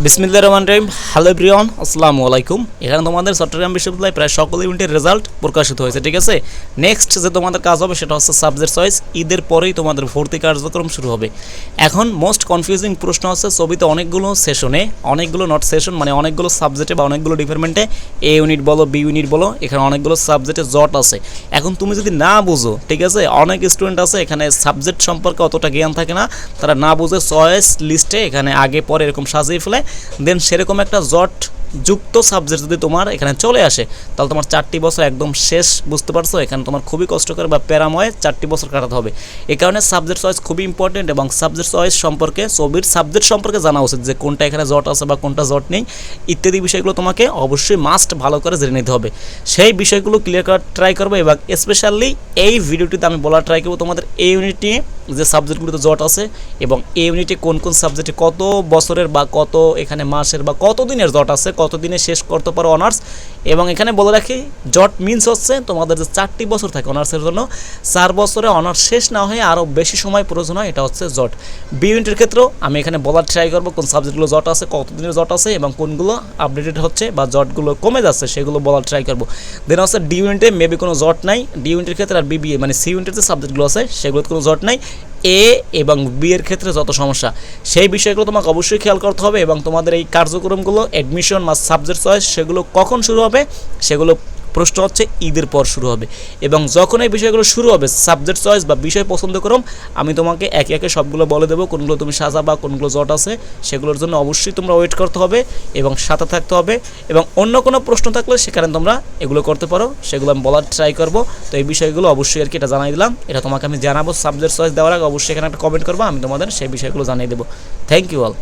বিসমিল্লা রহমান রহিম। Hello Brian আসসালামু আলাইকুম। এখানে তোমাদের চট্টগ্রাম বিশ্ববিদ্যালয়ে প্রায় সকল ইউনিটের রেজাল্ট প্রকাশিত হয়েছে, ঠিক আছে? নেক্সট যে তোমাদের কাজ হবে সেটা হচ্ছে সাবজেক্ট চয়েস ঈদের পরেই তোমাদের ভর্তি কার্যক্রম শুরু হবে। এখন মোস্ট কনফিউজিং প্রশ্ন হচ্ছে ছবিতে অনেকগুলো সেশনে অনেকগুলো নট সেশন মানে অনেকগুলো সাবজেক্টে বা অনেকগুলো ডিপার্টমেন্টে এ ইউনিট বলো বি ইউনিট বলো, এখানে অনেকগুলো সাবজেক্টে জট আছে। এখন তুমি যদি না বুঝো, ঠিক আছে? অনেক স্টুডেন্ট আছে, এখানে সাবজেক্ট সম্পর্কে অতটা জ্ঞান থাকে না। তারা না বুঝে চয়েস লিস্টে এখানে আগে পরে এরকম সাজিয়ে ফেলে। দেন সেরকম একটা জট যুক্ত সাবজেক্ট যদি তোমার এখানে চলে আসে, তাহলে তোমার চারটি বছর একদম শেষ, বুঝতে পারছ? এখানে তোমার খুবই কষ্টকর বা প্যারাময় চারটি বছর কাটাতে হবে। এই কারণে সাবজেক্ট চয়েস খুবই ইম্পর্টেন্ট এবং সাবজেক্ট চয়েস সম্পর্কে, ছবির সাবজেক্ট সম্পর্কে জানা উচিত যে কোনটা এখানে জট আছে বা কোনটা জট নেই। ইত্যাদি বিষয়গুলো তোমাকে অবশ্যই মাস্ট ভালো করে জেনে নিতে হবে। সেই বিষয়গুলো ক্লিয়ার করার ট্রাই করব এবং স্পেশালি এই ভিডিওটিতে আমি বলার ট্রাই করব তোমাদের এই ইউনিট নিয়ে। যে সাবজেক্টগুলোতে জট আছে এবং এই ইউনিটে কোন কোন সাবজেক্টে কত বছরের বা কত এখানে মাসের বা কত দিনের জট আছে, কত দিনে শেষ করতে পারো অনার্স এবং এখানে বলে রাখি, জট মিনস হচ্ছে তোমাদের যে চারটি বছর থাকে অনার্সের জন্য, চার বছরে অনার্স শেষ না হয়ে আরও বেশি সময় প্রয়োজন হয়, এটা হচ্ছে জট। বি ইউনিটের ক্ষেত্রেও আমি এখানে বলার ট্রাই করব কোন সাবজেক্টগুলো জট আছে, কত দিনের জট আছে এবং কোনগুলো আপডেটেড হচ্ছে বা জটগুলো কমে যাচ্ছে, সেগুলো বলার ট্রাই করব। দেন হচ্ছে ডি ইউনিটে মেবি কোনো জট নাই ডি ইউনিটের ক্ষেত্রে আর বিবিএ মানে সি ইউনিটের যে সাবজেক্টগুলো আছে, সেগুলোতে কোনো জট নাই। এ এবং বি এর ক্ষেত্রে যত সমস্যা, সেই বিষয়গুলো তোমাকে অবশ্যই খেয়াল করতে হবে এবং তোমাদের এই কার্যক্রমগুলো অ্যাডমিশন বা সাবজেক্ট চয়েস সেগুলো কখন শুরু হবে, সেগুলো প্রশ্ন হচ্ছে ঈদের পর শুরু হবে। এবং যখন এই বিষয়গুলো শুরু হবে সাবজেক্ট চয়েস বা বিষয় পছন্দ করো আমি তোমাকে একে একে সবগুলো বলে দেবো, কোনগুলো তুমি সাজা বা কোনগুলো জট আছে, সেগুলোর জন্য অবশ্যই তোমরা ওয়েট করতে হবে এবং সাথে থাকতে হবে। এবং অন্য কোনো প্রশ্ন থাকলে সেখানে তোমরা এগুলো করতে পারো, সেগুলো আমি বলার ট্রাই করব। তো এই বিষয়গুলো অবশ্যই আর কি এটা জানাই দিলাম। এটা তোমাকে আমি জানাব সাবজেক্ট চয়েস দেওয়ার আগে অবশ্যই এখানে একটা কমেন্ট করব, আমি তোমাদের সেই বিষয়গুলো জানিয়ে দেবো। Thank you all